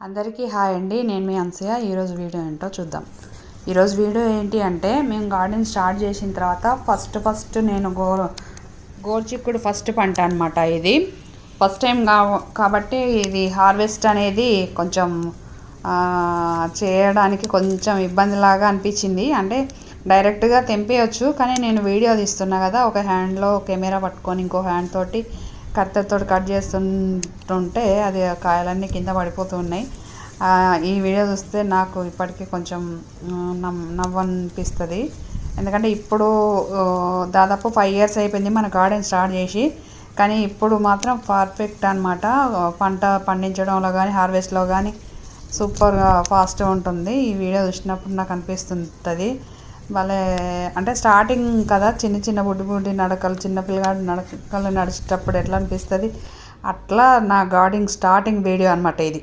అందరికీ హాయ్ అండి. నేను మీ అంశయ ఈరోజు వీడియో ఏంటో చూద్దాం. ఈరోజు వీడియో ఏంటి అంటే మేము గార్డెన్ స్టార్ట్ చేసిన తర్వాత ఫస్ట్ ఫస్ట్ నేను గో గోర్చిక్కుడు ఫస్ట్ పంట అనమాట ఇది. ఫస్ట్ టైం కా కాబట్టి ఇది హార్వెస్ట్ అనేది కొంచెం చేయడానికి కొంచెం ఇబ్బందిలాగా అనిపించింది. అంటే డైరెక్ట్గా తెంపేయచ్చు కానీ నేను వీడియో తీస్తున్నా కదా ఒక హ్యాండ్లో కెమెరా పట్టుకొని ఇంకో హ్యాండ్ తోటి కత్తెరతో కట్ చేస్తుంటుంటే అది కాయలన్నీ కింద పడిపోతున్నాయి ఉన్నాయి. ఈ వీడియో చూస్తే నాకు ఇప్పటికీ కొంచెం నవ్- నవ్వు అనిపిస్తుంది ఎందుకంటే ఇప్పుడు దాదాపు ఫైవ్ ఇయర్స్ అయిపోయింది మన గార్డెన్ స్టార్ట్ చేసి. కానీ ఇప్పుడు మాత్రం పర్ఫెక్ట్ అనమాట పంట పండించడంలో కానీ హార్వెస్ట్లో కానీ సూపర్గా ఫాస్ట్గా ఉంటుంది. ఈ వీడియో చూసినప్పుడు నాకు అనిపిస్తుంటుంది. భలే అంటే స్టార్టింగ్ కదా చిన్న చిన్న బుడ్డి బుడ్డి నడకలు చిన్న పిల్లగాడు నడకలు నడిచేటప్పుడు ఎట్లా అనిపిస్తుంది? అట్లా నా గార్డెన్ స్టార్టింగ్ వీడియో అనమాట ఇది.